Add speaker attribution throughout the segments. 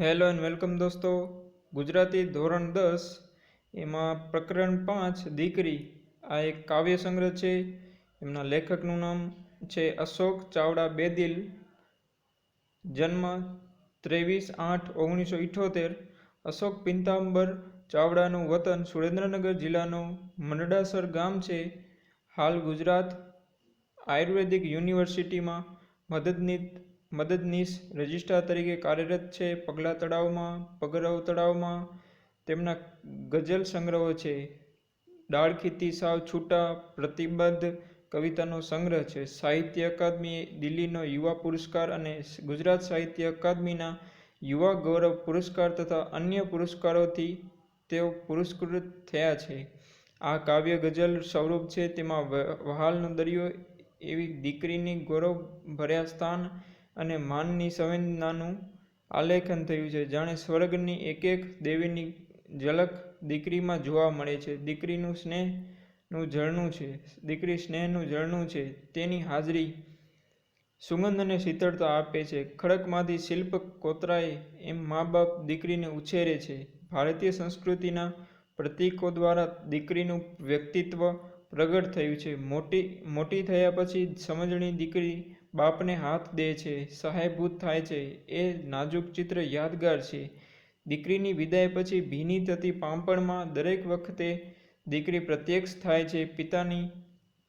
Speaker 1: Hello and welcome દોસ્તો. ગુજરાતી ધોરણ દસ, એમાં પ્રકરણ પાંચ, દીકરી. આ એક કાવ્ય સંગ્રહ છે. એમના લેખકનું નામ છે અશોક ચાવડા બેદિલ. જન્મ ત્રેવીસ આઠ ઓગણીસો ઇઠોતેર. અશોક પિંતાંબર ચાવડાનું વતન સુરેન્દ્રનગર જિલ્લાનું મંડડાસર ગામ છે. હાલ ગુજરાત આયુર્વેદિક યુનિવર્સિટીમાં મદદનીશ મદદનીશ રજિસ્ટ્રાર તરીકે કાર્યરત છે. પગલા તળાવમાં, પગરવ તળાવમાં તેમના ગઝલ સંગ્રહો છે. ડાળખીતી સાવ છૂટા પ્રતિબદ્ધ કવિતાનો સંગ્રહ છે. સાહિત્ય અકાદમી દિલ્હીનો યુવા પુરસ્કાર અને ગુજરાત સાહિત્ય અકાદમીના યુવા ગૌરવ પુરસ્કાર તથા અન્ય પુરસ્કારોથી તેઓ પુરસ્કૃત થયા છે. આ કાવ્ય ગઝલ સ્વરૂપ છે. તેમાં વહાલનો દરિયો એવી દીકરીની ગૌરવ ભર્યા સ્થાન અને માનની સંવેદનાનું આલેખન થયું છે. જાણે સ્વર્ગની એક એક દેવીની ઝલક દીકરીમાં જોવા મળે છે. દીકરીનું સ્નેહનું ઝરણું છે. દીકરી સ્નેહનું ઝરણું છે. તેની હાજરી સુગંધ અને શીતળતા આપે છે. ખડકમાંથી શિલ્પ કોતરાય એમ મા બાપ દીકરીને ઉછેરે છે. ભારતીય સંસ્કૃતિના પ્રતીકો દ્વારા દીકરીનું વ્યક્તિત્વ પ્રગટ થયું છે. મોટી મોટી થયા પછી સમજણી દીકરી બાપને હાથ દે છે, સહાયભૂત થાય છે, એ નાજુક ચિત્ર યાદગાર છે. દીકરીની વિદાય પછી ભીની થતી પાંપણમાં દરેક વખતે દીકરી પ્રત્યક્ષ થાય છે. પિતાની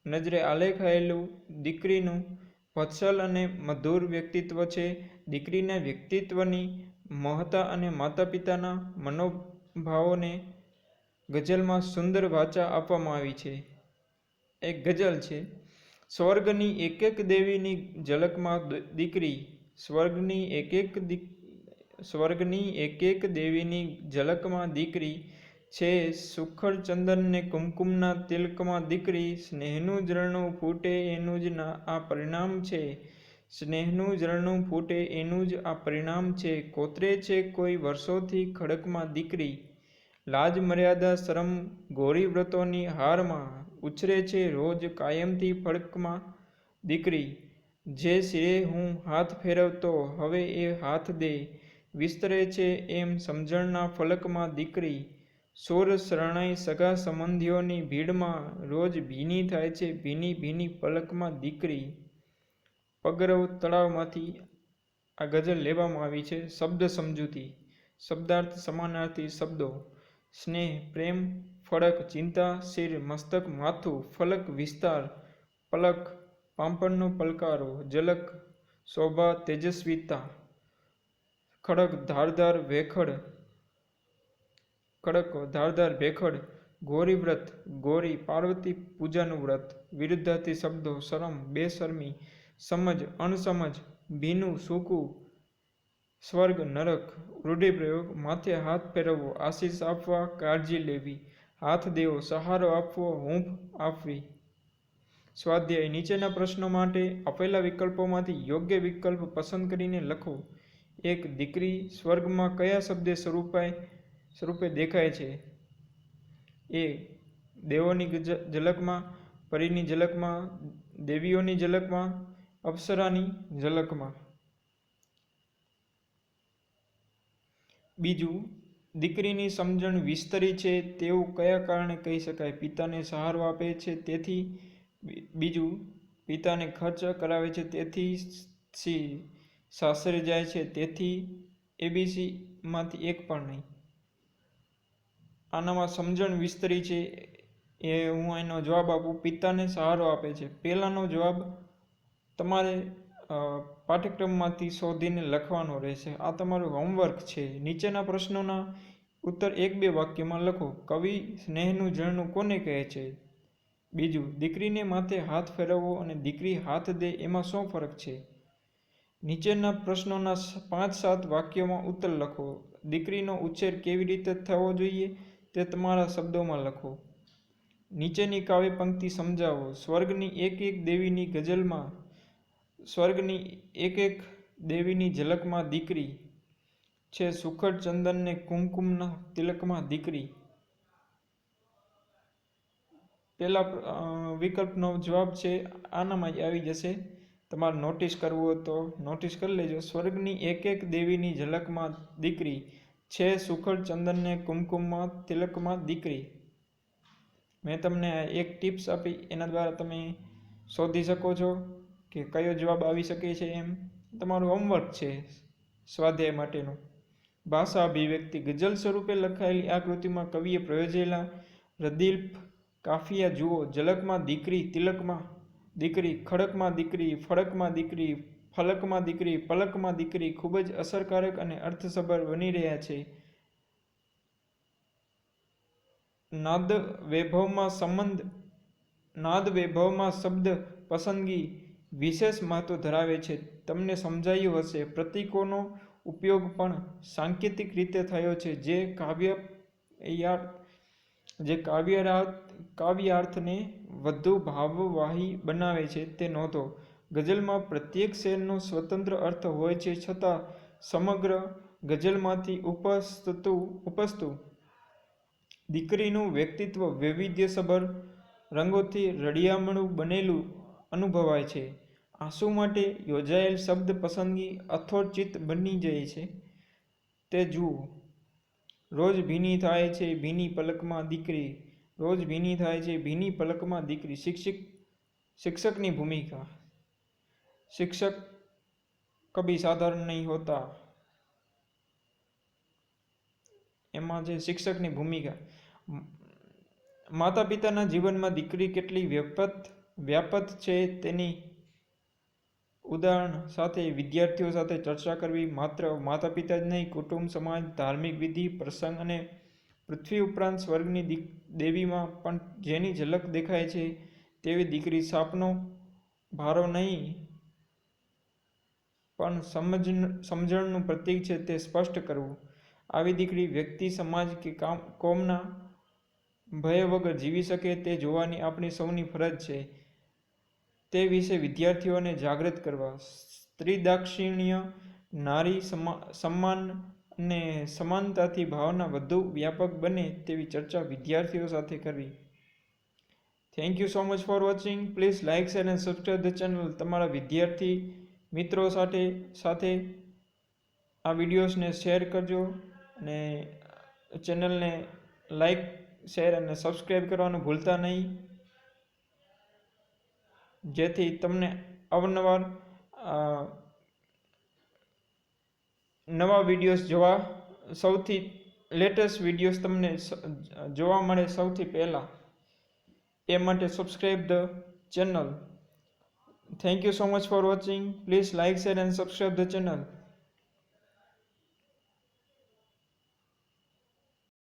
Speaker 1: નજરે આલેખાયેલું દીકરીનું વત્સલ અને મધુર વ્યક્તિત્વ છે. દીકરીના વ્યક્તિત્વની મહતા અને માતા પિતાના મનોભાવોને ગઝલમાં સુંદર વાચા આપવામાં આવી છે. એક ગઝલ છે સ્વર્ગની એક એક દેવીની ઝલકમાં દીકરી સ્વર્ગની એક એક સ્વર્ગની એક એક દેવીની ઝલકમાં દીકરી છે સુખડ ચંદનને કુમકુમના તિલકમાં દીકરી, સ્નેહનું ઝરણું ફૂટે એનું જ આ પરિણામ છે. સ્નેહનું ઝરણું ફૂટે એનું જ આ પરિણામ છે. કોતરે છે કોઈ વર્ષોથી ખડકમાં દીકરી. લાજ મર્યાદા શરમ ગોરી વ્રતોની હારમાં ઉછરે છે રોજ કાયમથી ફળકમાં દીકરી, જે શિરે હું હાથ ફેરવતો, હવે એ હાથ દે. વિસ્તરે છે એમ સમજણના ફલકમાં દીકરી. સોર શરણાઈ સગા સંબંધીઓની ભીડમાં રોજ ભીની થાય છે, ભીની ભીની પલકમાં દીકરી. પગરવ તળાવમાંથી આ ગઝલ લેવામાં આવી છે, શબ્દ સમજૂતી, શબ્દાર્થ સમાનાર્થી શબ્દો. સ્નેહ, પ્રેમ ફળક, ચિંતા, શિર, મસ્તક, માથું, ફલક, વિસ્તાર, પલક, પાંપણનો પલકારો, ઝલક, શોભા, તેજસ્વીતા, ખડક, ધારદાર ભેખડ ખડક, ધારદાર ભેખડ ગોરી વ્રત, ગોરી, પાર્વતી પૂજાનું વ્રત, વિરુદ્ધાર્થી શબ્દો, શરમ, બેશરમી, સમજ, અણસમજ, ભીનું, સૂકું, સ્વર્ગ, નરક, રૂઢિપ્રયોગ, માથે હાથ ફેરવવો, આશીષ આપવા, કાળજી લેવી હાથ દેવો, સહારો આપવો હૂંફ આપવી. સ્વાધ્યાય. નીચેના પ્રશ્નો માટે આપેલા વિકલ્પોમાંથી યોગ્ય વિકલ્પ પસંદ કરીને લખો. એક, દીકરી સ્વર્ગમાં કયા શબ્દે સ્વરૂપાય, સ્વરૂપે દેખાય છે? એ, દેવોની ઝલકમાં, પરીની ઝલકમાં, દેવીઓની ઝલકમાં, અપ્સરાની ઝલકમાં. બીજું દીકરીની સમજણ વિસ્તરી છે તેવું કયા કારણે કહી શકાય? પિતાને સહારો આપે છે, તેથી બીજું પિતાને ખર્ચ કરાવે છે, તેથી સી સાસરે જાય છે, તેથી એબીસીમાંથી એક પણ નહીં. આનામાં સમજણ વિસ્તરી છે, એ હું એનો જવાબ આપું. પિતાને સહારો આપે છે. પહેલાંનો જવાબ તમારે પાઠ્યક્રમમાંથી શોધીને લખવાનો રહેશે. આ તમારું હોમવર્ક છે. નીચેના પ્રશ્નોના ઉત્તર એક બે વાક્યમાં લખો. કવિ સ્નેહનું ઝરણું કોને કહે છે? બીજું, દીકરીને માથે હાથ ફેરવવો અને દીકરી હાથ દે એમાં શું ફરક છે? નીચેના પ્રશ્નોના પાંચ સાત વાક્યોમાં ઉત્તર લખો. દીકરીનો ઉછેર કેવી રીતે થવો જોઈએ તે તમારા શબ્દોમાં લખો. નીચેની કાવ્ય પંક્તિ સમજાવો. સ્વર્ગની એક એક દેવીની ગઝલમાં સ્વર્ગની એક એક દેવીની ઝલકમાં દીકરી છે સુખડ ચંદનને કુમકુમના તિલકમાં દીકરી. પહેલા વિકલ્પનો જવાબ છે, આનામાં આવી જશે. તમારે નોટિસ કરવું હોય તો નોટિસ કરી લેજો. સ્વર્ગની એક એક દેવીની ઝલકમાં દીકરી છે સુખડ ચંદનને કુમકુમમાં તિલકમાં દીકરી. મેં તમને એક ટિપ્સ આપી. એના દ્વારા તમે શોધી શકો છો. કે કયો જવાબ આવી શકે છે એમ? તમારું હોમવર્ક છે સ્વાધ્યાય માટેનું. ભાષા અભિવ્યક્તિ ગઝલ સ્વરૂપે લખાયેલી આ કૃતિમાં કવિએ પ્રયોજેલા રદીલ્પ કાફિયા જુઓ, ઝલકમાં દીકરી, તિલકમાં દીકરી, ખડકમાં દીકરી ફળકમાં દીકરી, ફલકમાં દીકરી, પલકમાં દીકરી ખૂબ જ અસરકારક અને અર્થસભર બની રહ્યા છે. નાદ વૈભવમાં સંબંધ નાદ વૈભવમાં શબ્દ પસંદગી વિશેષ મહત્વ ધરાવે છે. તમને સમજાયું હશે, પ્રતીકોનો ઉપયોગ પણ સાંકેતિક રીતે થયો છે. જે કાવ્ય જે કાવ્યાર્થ કાવ્યાર્થને વધુ ભાવવાહી બનાવે છે તે નોંધો. ગઝલમાં પ્રત્યેક શેરનો સ્વતંત્ર અર્થ હોય છે છતાં સમગ્ર ગઝલમાંથી ઉપસતું ઉપસતું દીકરીનું વ્યક્તિત્વ વૈવિધ્યસભર રંગોથી રળિયામણું બનેલું અનુભવાય છે. આંસુ માટે યોજાયેલ શબ્દ પસંદગી અથોચિત બની જાય છે. તે જુઓ. રોજ ભીની થાય છે ભીની પલકમાં દીકરી. રોજ ભીની થાય છે ભીની પલકમાં દીકરી. શિક્ષક, શિક્ષકની ભૂમિકા. શિક્ષક કભી સાધારણ નહીં હોતા. એમાં છે શિક્ષકની ભૂમિકા. માતા પિતાના જીવનમાં દીકરી કેટલી વ્યાપત વ્યાપત છે તેની ઉદાહરણ સાથે વિદ્યાર્થીઓ સાથે ચર્ચા કરવી માત્ર માતા પિતા જ નહીં, કુટુંબ, સમાજ, ધાર્મિક વિધિ, પ્રસંગ અને પૃથ્વી ઉપરાંત સ્વર્ગની દેવીમાં પણ જેની ઝલક દેખાય છે તેવી દીકરી સાપનો ભારો નહીં, પણ સમજ સમજણનું પ્રતીક છે તે સ્પષ્ટ કરવું. આવી દીકરી વ્યક્તિ, સમાજ કે કામ, કોમના ભય વગર જીવી શકે તે જોવાની આપણી સૌની ફરજ છે. તે વિશે વિદ્યાર્થીઓને જાગૃત કરવા સ્ત્રી દાક્ષિણ્ય નારી સન્માન અને સમાનતાથી ભાવના વધુ વ્યાપક બને તેવી ચર્ચા વિદ્યાર્થીઓ સાથે કરવી. Thank you so much for watching please like share and subscribe the channel તમારા વિદ્યાર્થી મિત્રો સાથે સાથે આ વિડીયોઝને શેર કરજો અને ચેનલને લાઇક શેર અને સબસ્ક્રાઈબ કરવાનું ભૂલતા નહીં. જેથી તમને અવનવાર નવા વિડીયોઝ જોવા સૌથી લેટેસ્ટ વિડીયોઝ તમને જોવા મળે સૌથી પહેલાં. એ માટે subscribe the channel thank you so much for watching please like share and subscribe the channel